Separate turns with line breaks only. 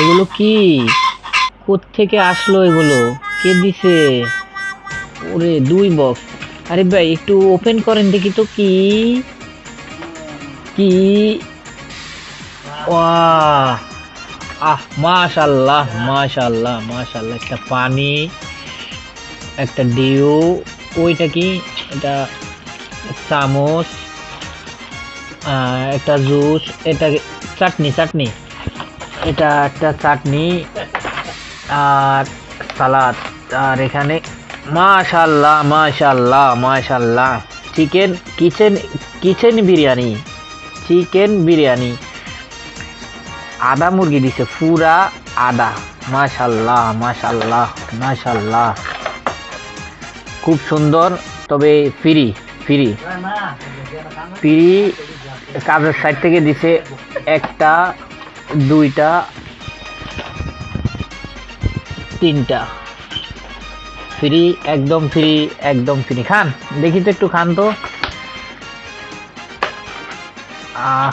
এগুলো কি? থেকে আসলো এগুলো? কে দিছে? ওরে দুই বক্স। আরে ভাই, একটু ওপেন করেন দেখি তো কি? কি? আহ, মাশাল্লাহ মাশাল্লাহ মাশাল্লাহ। একটা পানি, একটা ডিউ ওইটা কি? এটা চামচ একটা জুস, এটা চাটনি চাটনি। এটা একটা চাটনি আর সালাদ। আর এখানে মাশাল্লাহ মাশাল্লাহ মাশাল্লাহ। Chicken kitchen kitchen biryani chicken biryani. আদা মুরগি দিছে পুরা আদা। মাশাল্লাহ মাশাল্লাহ মাশাল্লাহ। খুব সুন্দর তবে ফ্রি ফ্রি ফ্রি কাজের সাইড থেকে দিছে একটা দুইটা তিনটা। ফ্রি একদম ফ্রি একদম ফ্রি খান দেখি তো একটু খান তো। আহ।